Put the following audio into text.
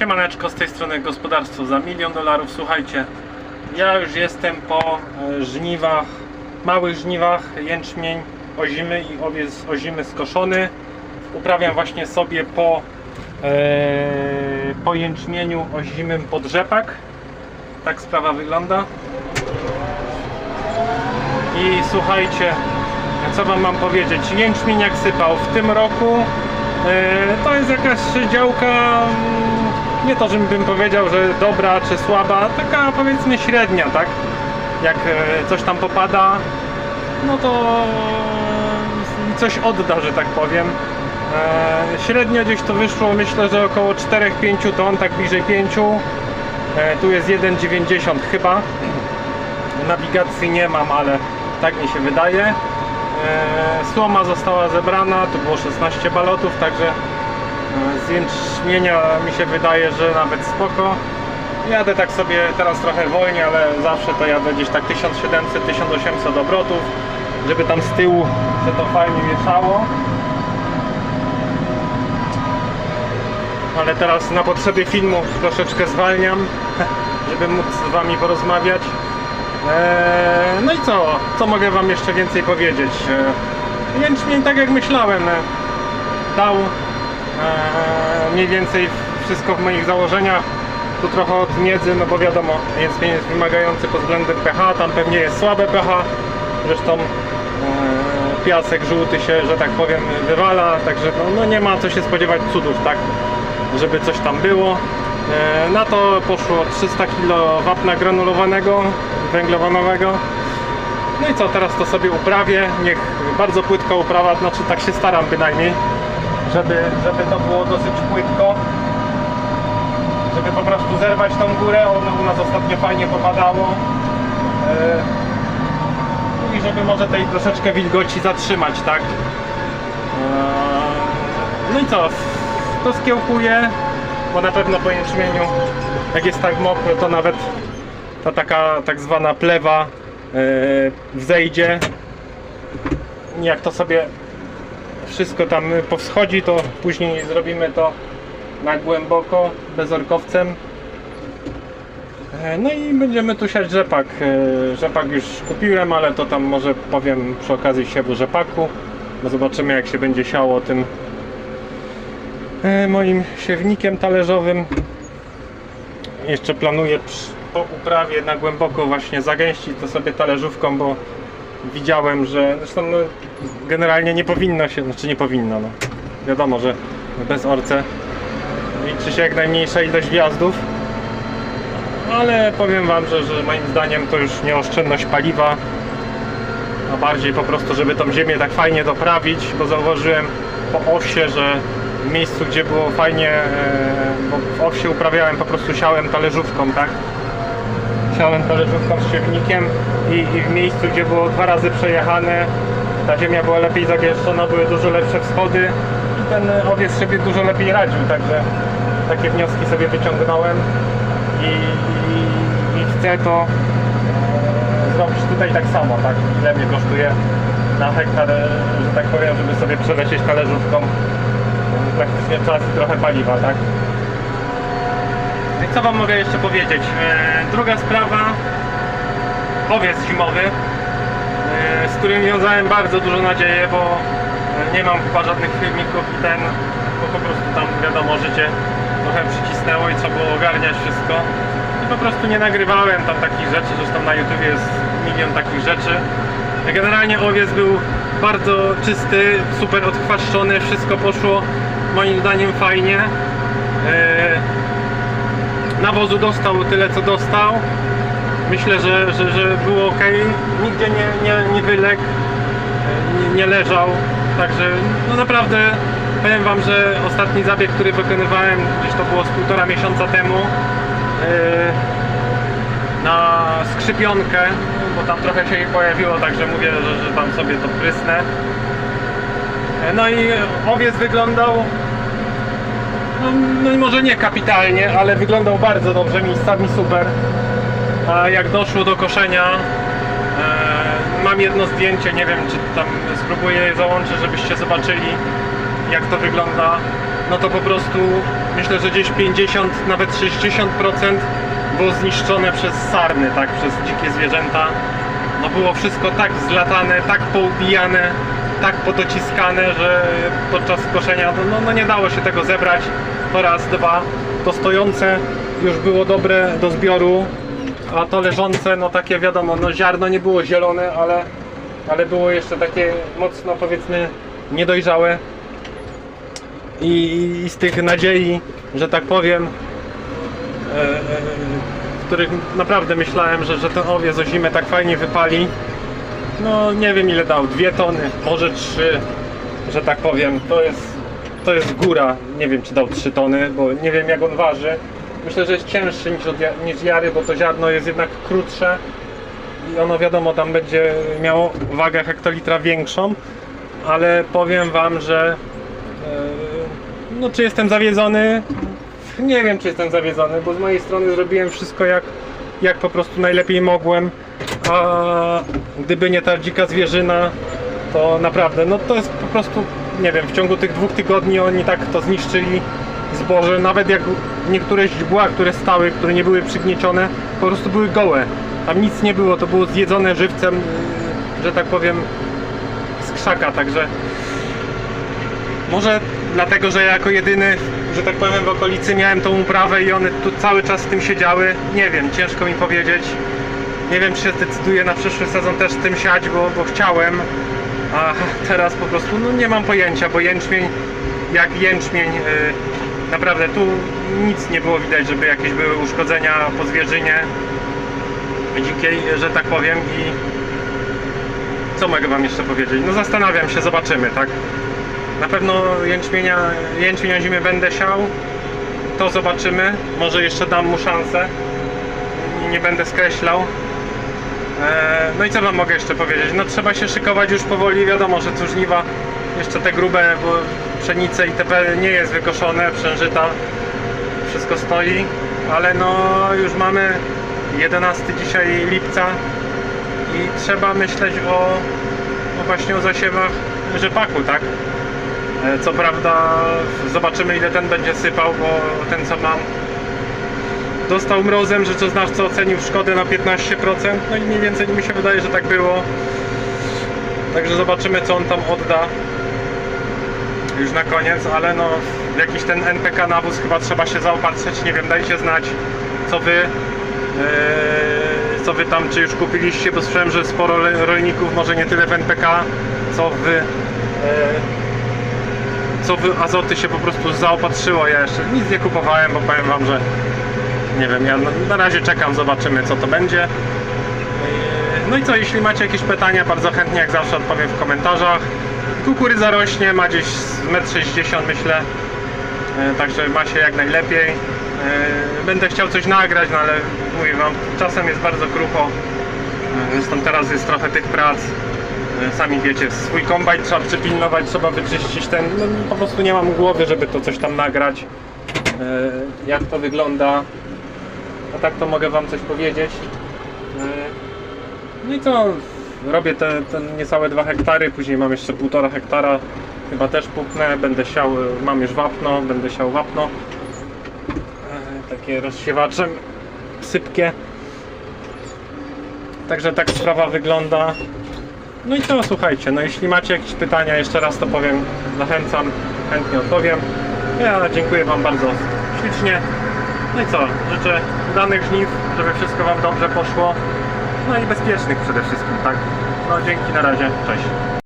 Siemaneczko, z tej strony gospodarstwo za milion dolarów. Słuchajcie, ja już jestem po e, żniwach, małych żniwach, jęczmień ozimy i owiec ozimy skoszony. Uprawiam właśnie sobie po, e, po jęczmieniu ozimym pod rzepak. Tak sprawa wygląda. I słuchajcie, co wam mam powiedzieć? Jęczmień jak sypał w tym roku. e, To jest jakaś działka, mm, nie to, żebym bym powiedział, że dobra czy słaba, taka powiedzmy średnia, tak? Jak e, coś tam popada, no to coś odda, że tak powiem. E, Średnio gdzieś to wyszło, myślę, że około 4-5 ton, tak bliżej 5. E, Tu jest 1,90 chyba. Nawigacji nie mam, ale tak mi się wydaje. Słoma została zebrana, tu było 16 balotów, także z jęczmienia mi się wydaje, że nawet spoko. Jadę tak sobie teraz trochę wolniej, ale zawsze to jadę gdzieś tak 1700-1800 obrotów, żeby tam z tyłu się to fajnie mieszało. Ale teraz na potrzeby filmu troszeczkę zwalniam, żeby móc z Wami porozmawiać. Eee, no i co? Co mogę Wam jeszcze więcej powiedzieć? Eee, jęczmień, tak jak myślałem, e, dał mniej więcej wszystko w moich założeniach. Tu trochę od miedzy, no bo wiadomo, jest wymagający pod względem pH, tam pewnie jest słabe pH. Zresztą eee, piasek żółty się, że tak powiem, wywala, także no, no nie ma co się spodziewać cudów, tak? Żeby coś tam było. E, Na to poszło 300 kg wapna granulowanego, węglowanowego. No i co, teraz to sobie uprawię. Niech bardzo płytka uprawa, znaczy tak się staram bynajmniej, żeby, żeby to było dosyć płytko. Żeby po prostu zerwać tą górę, ono u nas ostatnio fajnie popadało. E, I żeby może tej troszeczkę wilgoci zatrzymać, tak? E, No i co? To skiełkuję, bo na pewno po jęczmieniu, jak jest tak mokro, to nawet ta taka tak zwana plewa yy, wzejdzie. Jak to sobie wszystko tam powschodzi, to później zrobimy to na głęboko, bezorkowcem. E, No i będziemy tu siać rzepak. E, Rzepak już kupiłem, ale to tam może powiem przy okazji siewu rzepaku. Bo zobaczymy jak się będzie siało tym e, moim siewnikiem talerzowym. Jeszcze planuję po uprawie na głęboko właśnie zagęścić to sobie talerzówką, bo widziałem, że zresztą no, generalnie nie powinno się, znaczy nie powinno, no. wiadomo, że bez orce liczy się jak najmniejsza ilość wjazdów ale powiem Wam, że, że moim zdaniem to już nie oszczędność paliwa, a bardziej po prostu, żeby tą ziemię tak fajnie doprawić, bo zauważyłem po osie, że w miejscu, gdzie było fajnie, e, bo w osie uprawiałem, po prostu siałem talerzówką, tak? Siałem talerzówką z siewnikiem i, i w miejscu, gdzie było dwa razy przejechane, ta ziemia była lepiej zagęszczona, były dużo lepsze wschody i ten owiec sobie dużo lepiej radził, także takie wnioski sobie wyciągnąłem i, i, i chcę to zrobić tutaj tak samo, tak? Ile mnie kosztuje na hektar, że tak powiem, żeby sobie przelecieć talerzówką praktycznie czas i trochę paliwa, tak? Co Wam mogę jeszcze powiedzieć? E, druga sprawa, owiec zimowy, e, z którym wiązałem bardzo dużo nadzieję, bo e, nie mam chyba żadnych filmików i ten, bo po prostu tam wiadomo, życie trochę przycisnęło i trzeba było ogarniać wszystko. I po prostu nie nagrywałem tam takich rzeczy, zresztą na YouTube jest milion takich rzeczy. Generalnie owiec był bardzo czysty, super odchwaszczony, wszystko poszło moim zdaniem fajnie. Nawozu dostał tyle co dostał. Myślę, że, że, że było ok. Nigdzie nie, nie, nie wyległ, nie, nie leżał. Także no naprawdę powiem Wam, że ostatni zabieg, który wykonywałem, gdzieś to było z półtora miesiąca temu e, na skrzypionkę, bo tam trochę się jej pojawiło, także mówię, że, że tam sobie to prysnę. No i owiec wyglądał no, no może nie kapitalnie, ale wyglądał bardzo dobrze, miejscami super. A jak doszło do koszenia, e, mam jedno zdjęcie, nie wiem czy tam spróbuję je załączyć, żebyście zobaczyli jak to wygląda. no to po prostu myślę, że gdzieś 50, nawet 60% było zniszczone przez sarny, tak, przez dzikie zwierzęta. No było wszystko tak zlatane, tak poubijane, tak podociskane, że podczas koszenia no, no nie dało się tego zebrać. To raz, dwa. To stojące już było dobre do zbioru, a to leżące, no takie wiadomo, no ziarno nie było zielone, ale, ale było jeszcze takie mocno powiedzmy niedojrzałe. I, i z tych nadziei, że tak powiem, e, e, w których naprawdę myślałem, że, że ten owiec o zimę tak fajnie wypali. No nie wiem ile dał, dwie tony, może trzy, że tak powiem. To jest, to jest góra. Nie wiem czy dał trzy tony, bo nie wiem jak on waży. Myślę, że jest cięższy niż, od, niż jary, bo to ziarno jest jednak krótsze i ono wiadomo tam będzie miało wagę hektolitra większą, ale powiem wam, że e, no czy jestem zawiedzony? Nie wiem czy jestem zawiedzony, bo z mojej strony zrobiłem wszystko jak, jak po prostu najlepiej mogłem. A gdyby nie ta dzika zwierzyna, to naprawdę, no to jest po prostu, nie wiem, w ciągu tych dwóch tygodni oni tak to zniszczyli zboże, nawet jak niektóre źdźbła, które stały, które nie były przygniecione, po prostu były gołe. Tam nic nie było, to było zjedzone żywcem, yy, że tak powiem, z krzaka, także może dlatego, że ja jako jedyny, że tak powiem, w okolicy miałem tą uprawę i one tu cały czas w tym siedziały. Nie wiem, ciężko mi powiedzieć. Nie wiem, czy się zdecyduję na przyszły sezon też tym siać, bo, bo chciałem. A teraz po prostu no, nie mam pojęcia, bo jęczmień, jak jęczmień, yy, naprawdę tu nic nie było widać, żeby jakieś były uszkodzenia po zwierzynie dzikiej, że tak powiem i co mogę wam jeszcze powiedzieć? No zastanawiam się, zobaczymy, tak? Na pewno jęczmienia, jęczmień o zimie będę siał. To zobaczymy. Może jeszcze dam mu szansę. Nie będę skreślał. Eee, No i co wam mogę jeszcze powiedzieć? No trzeba się szykować już powoli. Wiadomo, że tu żniwa jeszcze te grube, pszenice itp. nie jest wykoszone, przężyta. Wszystko stoi. Ale no już mamy 11 dzisiaj lipca i trzeba myśleć o, o właśnie o zasiewach rzepaku, tak? E, Co prawda zobaczymy ile ten będzie sypał, bo ten co mam dostał mrozem, rzeczoznawca ocenił szkodę na 15%, no i mniej więcej mi się wydaje, że tak było. Także zobaczymy co on tam odda już na koniec, ale no w jakiś ten NPK nawóz chyba trzeba się zaopatrzyć, nie wiem, dajcie znać co wy e, co wy tam, czy już kupiliście, bo słyszałem, że sporo rolników, może nie tyle w NPK, co wy e, co w azoty się po prostu zaopatrzyło. Ja jeszcze nic nie kupowałem, bo powiem wam, że nie wiem, ja na, razie czekam, zobaczymy co to będzie. No i co, jeśli macie jakieś pytania, bardzo chętnie jak zawsze odpowiem w komentarzach. Kukurydza rośnie, ma gdzieś z 1,60 m myślę, Yy, także ma się jak najlepiej. Yy, Będę chciał coś nagrać, no ale mówię wam, czasem jest bardzo krucho. Yy, Zresztą teraz jest trochę tych prac. E, Sami wiecie, swój kombajn trzeba przypilnować, trzeba wyczyścić ten. No, po prostu nie mam głowy, żeby to coś tam nagrać. E, Jak to wygląda. Tak to mogę Wam coś powiedzieć. No i co? Robię te, te niecałe 2 hektary, później mam jeszcze 1,5 hektara. Chyba też puknę, będę siał, mam już wapno, będę siał wapno. E, Takie rozsiewaczem sypkie. Także tak sprawa wygląda. No i co, słuchajcie, no jeśli macie jakieś pytania, jeszcze raz to powiem, zachęcam, chętnie odpowiem. Ja dziękuję Wam bardzo ślicznie. No i co, życzę udanych żniw, żeby wszystko Wam dobrze poszło. No i bezpiecznych przede wszystkim, tak? No dzięki, na razie, cześć.